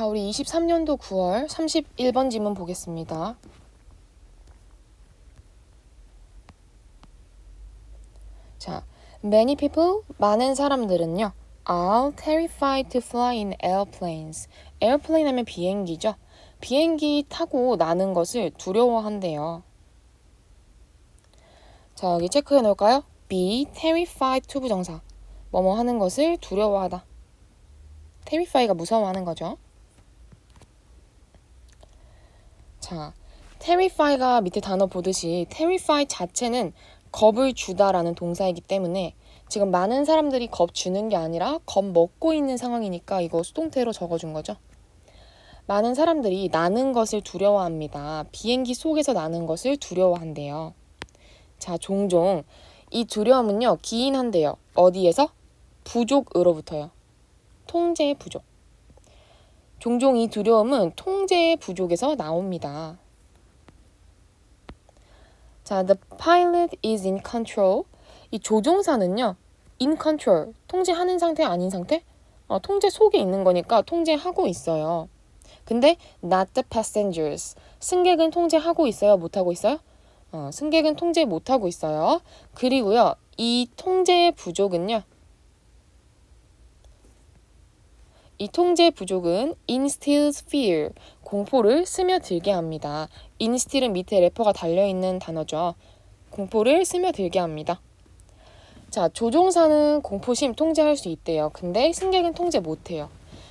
자, 우리 23년도 9월 31번 지문 보겠습니다. 자, many people, 많은 사람들은요, are terrified to fly in airplanes. airplane 하면 비행기죠. 비행기 타고 나는 것을 두려워한대요. 자, 여기 체크해 놓을까요? be terrified to 부정사. 뭐뭐 하는 것을 두려워하다. terrify가 무서워하는 거죠. 자, terrify가 밑에 단어 보듯이 terrify 자체는 겁을 주다라는 동사이기 때문에 지금 많은 사람들이 겁 주는 게 아니라 겁 먹고 있는 상황이니까 이거 수동태로 적어준 거죠. 많은 사람들이 나는 것을 두려워합니다. 비행기 속에서 나는 것을 두려워한대요. 자, 종종 이 두려움은요, 기인한데요. 어디에서? 부족으로부터요. 통제의 부족. 종종 이 두려움은 통제의 부족에서 나옵니다. 자, the pilot is in control. 이 조종사는요, in control, 통제하는 상태 아닌 상태? 어, 통제 속에 있는 거니까 통제하고 있어요. 근데 not the passengers. 승객은 통제하고 있어요? 못하고 있어요? 어, 승객은 통제 못하고 있어요. 그리고요, 이 통제의 부족은요, 이 통제 부족은 instills fear, 공포를 스며들게 합니다. instill은 밑에 래퍼가 달려있는 단어죠. 공포를 스며들게 합니다. 자, 조종사는 공포심 통제할 수 있대요. 근데 승객은 통제 못해요.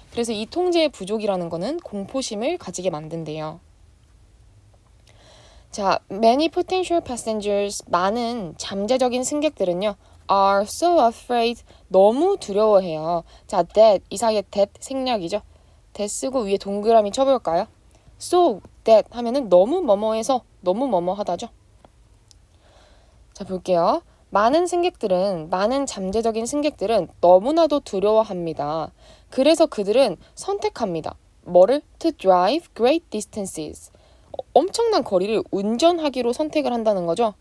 그래서 이 통제의 부족이라는 거는 공포심을 가지게 만든대요. 자, many potential passengers, 많은 잠재적인 승객들은요, are so afraid, 너무 두려워해요. 자, that, 이 사이에 that 생략이죠. that 쓰고 위에 동그라미 쳐볼까요? so that 하면은 너무 뭐뭐해서 너무 뭐뭐하다죠. 자, 볼게요. 많은 승객들은, 많은 잠재적인 승객들은 너무나도 두려워합니다. 그래서 그들은 선택합니다. 뭐를? To drive great distances. 엄청난 거리를 운전하기로 선택을 한다는 거죠.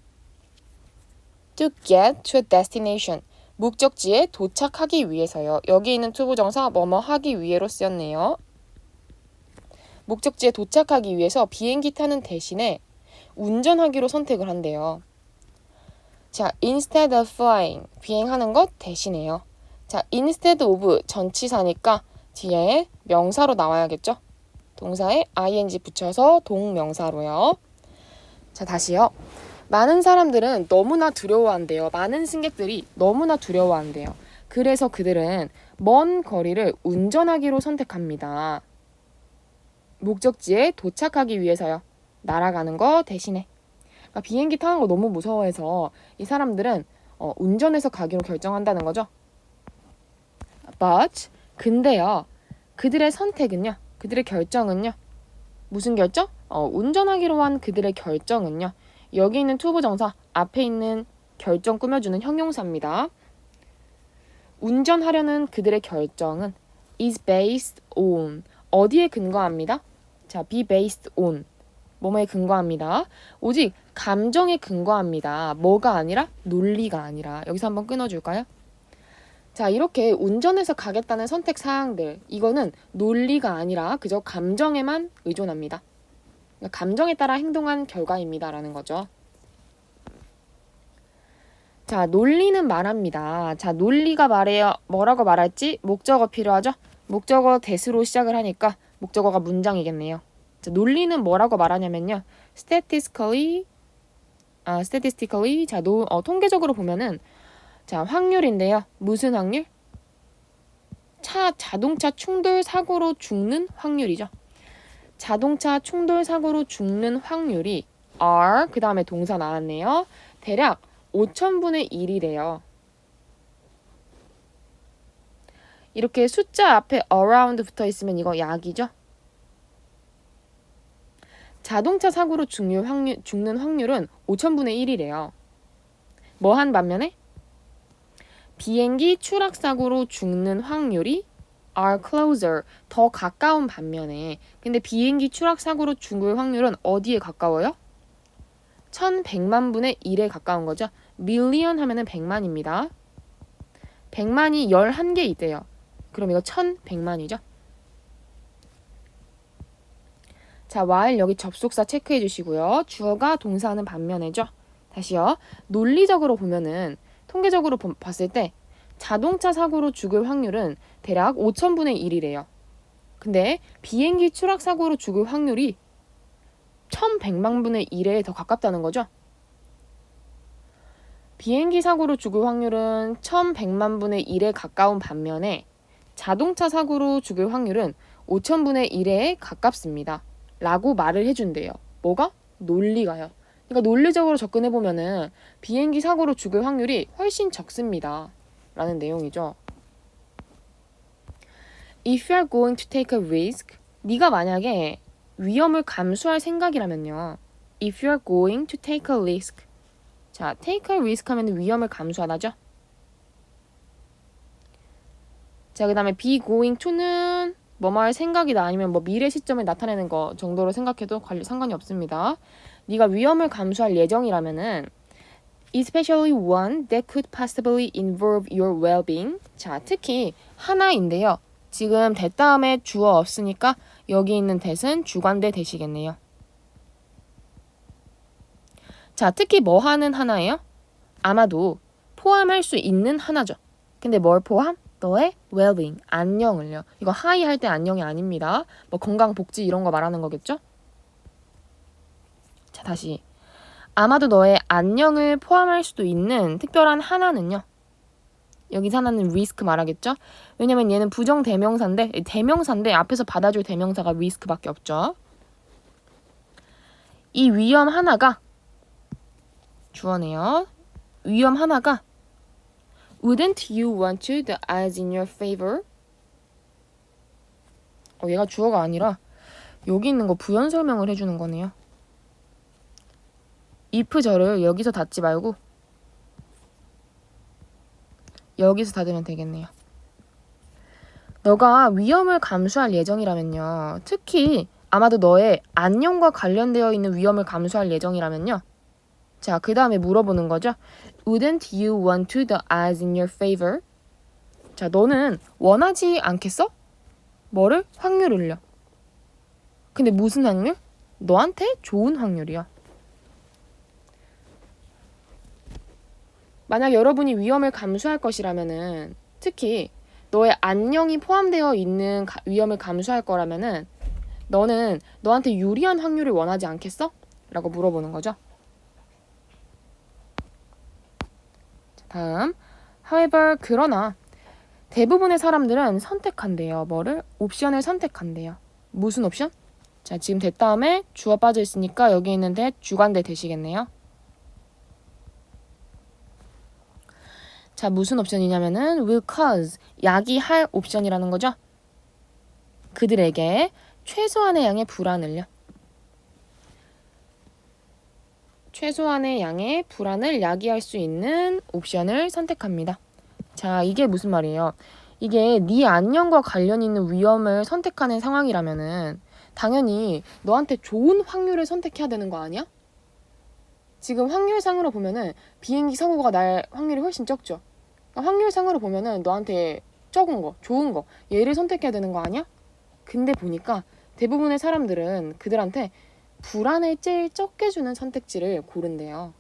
To get to a destination. 목적지에 도착하기 위해서요. 여기 있는 투부 정사 뭐뭐 하기 위해로 쓰였네요. 목적지에 도착하기 위해서 비행기 타는 대신에 운전하기로 선택을 한대요. 자, instead of flying. 비행하는 것 대신에요. 자, instead of 전치사니까 뒤에 명사로 나와야겠죠? 동사에 ing 붙여서 동명사로요. 자, 다시요. 많은 사람들은 너무나 두려워한대요. 많은 승객들이 너무나 두려워한대요. 그래서 그들은 먼 거리를 운전하기로 선택합니다. 목적지에 도착하기 위해서요. 날아가는 거 대신에. 그러니까 비행기 타는 거 너무 무서워해서 이 사람들은 어, 운전해서 가기로 결정한다는 거죠. But 근데요. 그들의 선택은요. 그들의 결정은요. 무슨 결정? 어, 운전하기로 한 그들의 결정은요. 여기 있는 투부 정사 앞에 있는 결정 꾸며주는 형용사입니다. 운전하려는 그들의 결정은 is based on 어디에 근거합니다? 자, be based on 뭐뭐에 근거합니다. 오직 감정에 근거합니다. 뭐가 아니라 논리가 아니라 여기서 한번 끊어줄까요? 자, 이렇게 운전해서 가겠다는 선택 사항들 이거는 논리가 아니라 그저 감정에만 의존합니다. 그러니까 감정에 따라 행동한 결과입니다라는 거죠. 자, 논리는 말합니다. 자, 논리가 말해요. 뭐라고 말할지 목적어 필요하죠? 목적어 대수로 시작을 하니까 목적어가 문장이겠네요. 자, 논리는 뭐라고 말하냐면요. statistically 아, statistically 자, 노, 어, 통계적으로 보면은 자, 확률인데요. 무슨 확률? 차 자동차 충돌 사고로 죽는 확률이죠. 자동차 충돌 사고로 죽는 확률이 are 그 다음에 동사 나왔네요. 대략 5천분의 1이래요. 이렇게 숫자 앞에 around 붙어 있으면 이거 약이죠. 자동차 사고로 죽는, 확률, 죽는 확률은 5천분의 1이래요. 뭐 한 반면에 비행기 추락 사고로 죽는 확률이 are closer 더 가까운 반면에 근데 비행기 추락 사고로 죽을 확률은 어디에 가까워요? 1100만 분의 1에 가까운 거죠. 밀리언 하면은 100만입니다. 100만이 11개 있대요. 그럼 이거 1100만이죠. 자, while 여기 접속사 체크해 주시고요. 주어가 동사하는 반면에죠. 다시요. 논리적으로 보면은 통계적으로 보- 봤을 때 자동차 사고로 죽을 확률은 대략 5천분의 1이래요. 근데 비행기 추락 사고로 죽을 확률이 1100만 분의 1에 더 가깝다는 거죠. 비행기 사고로 죽을 확률은 1100만 분의 1에 가까운 반면에 자동차 사고로 죽을 확률은 5000분의 1에 가깝습니다. 라고 말을 해준대요. 뭐가? 논리가요. 그러니까 논리적으로 접근해 보면은 비행기 사고로 죽을 확률이 훨씬 적습니다. 라는 내용이죠. If you are going to take a risk, 네가 만약에 위험을 감수할 생각이라면요. If you are going to take a risk. 자, take a risk 하면 위험을 감수하다죠. 자, 그 다음에 be going to는 할 생각이다 아니면 뭐 미래 시점을 나타내는 거 정도로 생각해도 관리 상관이 없습니다. 네가 위험을 감수할 예정이라면은 especially one that could possibly involve your well-being. 자, 특히 하나인데요. 지금 대 다음에 주어 없으니까 여기 있는 대은 주관대 대시겠네요. 자, 특히 뭐 하는 하나예요? 아마도 포함할 수 있는 하나죠. 근데 뭘 포함? 너의 well-being, 안녕을요. 이거 하이 할 때 안녕이 아닙니다. 뭐 건강 복지 이런 거 말하는 거겠죠? 자, 다시. 아마도 너의 안녕을 포함할 수도 있는 특별한 하나는요. 여기 하나는 리스크 말하겠죠? 왜냐면 얘는 부정 대명사인데 대명사인데 앞에서 받아줄 대명사가 리스크밖에 없죠. 이 위험 하나가 주어네요. 위험 하나가 Wouldn't you want to the odds in your favor? 어, 얘가 주어가 아니라 여기 있는 거 부연 설명을 해주는 거네요. If 절을 여기서 닫지 말고 여기서 닫으면 되겠네요. 너가 위험을 감수할 예정이라면요. 특히 아마도 너의 안녕과 관련되어 있는 위험을 감수할 예정이라면요. 자, 그 다음에 물어보는 거죠. Wouldn't you want to the odds in your favor? 자, 너는 원하지 않겠어? 뭐를? 확률을요. 근데 무슨 확률? 너한테 좋은 확률이야. 만약 여러분이 위험을 감수할 것이라면은 특히 너의 안녕이 포함되어 있는 가- 위험을 감수할 거라면은 너는 너한테 유리한 확률을 원하지 않겠어? 라고 물어보는 거죠. 자, 다음. However, 그러나 대부분의 사람들은 선택한대요. 뭐를? 옵션을 선택한대요. 무슨 옵션? 자, 지금 대 다음에 주어 빠져 있으니까 여기 있는데 주관대 되시겠네요. 자, 무슨 옵션이냐면은 will cause 야기할 옵션이라는 거죠. 그들에게 최소한의 양의 불안을요. 최소한의 양의 불안을 야기할 수 있는 옵션을 선택합니다. 자, 이게 무슨 말이에요? 이게 네 안녕과 관련 있는 위험을 선택하는 상황이라면은 당연히 너한테 좋은 확률을 선택해야 되는 거 아니야? 지금 확률상으로 보면은 비행기 사고가 날 확률이 훨씬 적죠. 확률상으로 보면은 너한테 적은 거, 좋은 거, 얘를 선택해야 되는 거 아니야? 근데 보니까 대부분의 사람들은 그들한테 불안을 제일 적게 주는 선택지를 고른대요.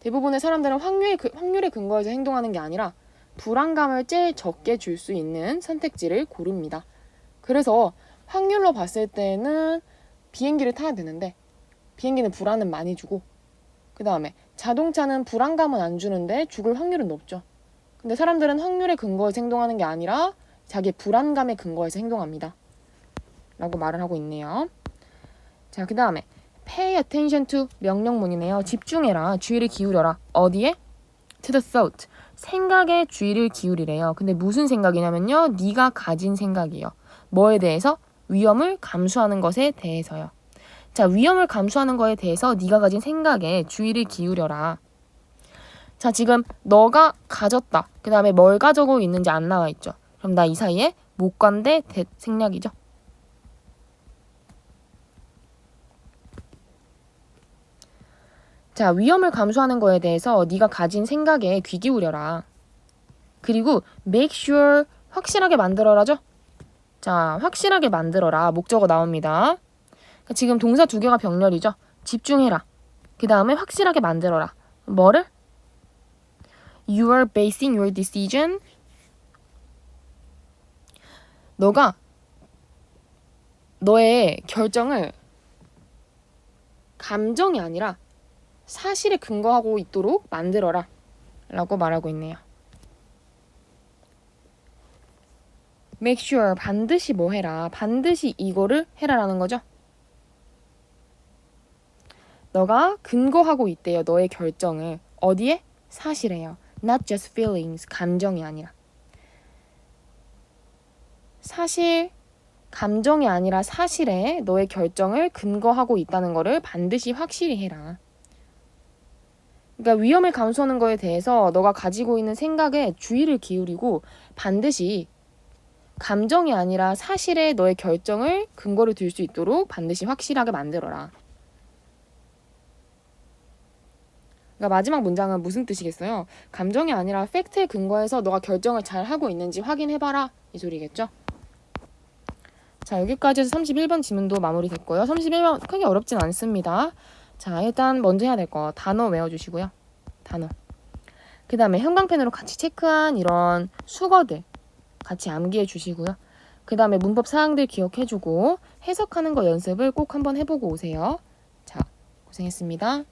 대부분의 사람들은 확률, 그, 확률에 근거해서 행동하는 게 아니라 불안감을 제일 적게 줄 수 있는 선택지를 고릅니다. 그래서 확률로 봤을 때는 비행기를 타야 되는데 비행기는 불안은 많이 주고 그 다음에 자동차는 불안감은 안 주는데 죽을 확률은 높죠. 근데 사람들은 확률에 근거해서 행동하는 게 아니라 자기의 불안감에 근거해서 행동합니다. 라고 말을 하고 있네요. 자, 그 다음에 pay attention to 명령문이네요. 집중해라. 주의를 기울여라. 어디에? to the thought. 생각에 주의를 기울이래요. 근데 무슨 생각이냐면요. 네가 가진 생각이요. 뭐에 대해서? 위험을 감수하는 것에 대해서요. 자, 위험을 감수하는 거에 대해서 네가 가진 생각에 주의를 기울여라. 자, 지금 너가 가졌다. 그 다음에 뭘 가지고 있는지 안 나와 있죠. 그럼 나 이 사이에 목관대 대 생략이죠. 자, 위험을 감수하는 거에 대해서 네가 가진 생각에 귀 기울여라. 그리고 make sure 확실하게 만들어라죠. 자, 확실하게 만들어라. 목적어 나옵니다. 그러니까 지금 동사 두 개가 병렬이죠. 집중해라. 그 다음에 확실하게 만들어라. 뭐를? You are basing your decision. 너가 너의 결정을 감정이 아니라 사실에 근거하고 있도록 만들어라. 라고 말하고 있네요. make sure 반드시 뭐 해라. 반드시 이거를 해라라는 거죠. 너가 근거하고 있대요. 너의 결정을. 어디에? 사실에요. Not just feelings. 감정이 아니라. 사실, 감정이 아니라 사실에 너의 결정을 근거하고 있다는 거를 반드시 확실히 해라. 그러니까 위험을 감수하는 거에 대해서 너가 가지고 있는 생각에 주의를 기울이고 반드시 감정이 아니라 사실에 너의 결정을 근거로 둘수 있도록 반드시 확실하게 만들어라. 그러니까 마지막 문장은 무슨 뜻이겠어요? 감정이 아니라 팩트에 근거해서 너가 결정을 잘 하고 있는지 확인해봐라 이 소리겠죠? 자 여기까지 해서 31번 지문도 마무리됐고요. 31번 크게 어렵진 않습니다. 자 일단 먼저 해야 될 거 단어 외워주시고요. 단어. 그 다음에 형광펜으로 같이 체크한 이런 수거들 같이 암기해 주시고요. 그 다음에 문법 사항들 기억해 주고 해석하는 거 연습을 꼭 한번 해보고 오세요. 자 고생했습니다.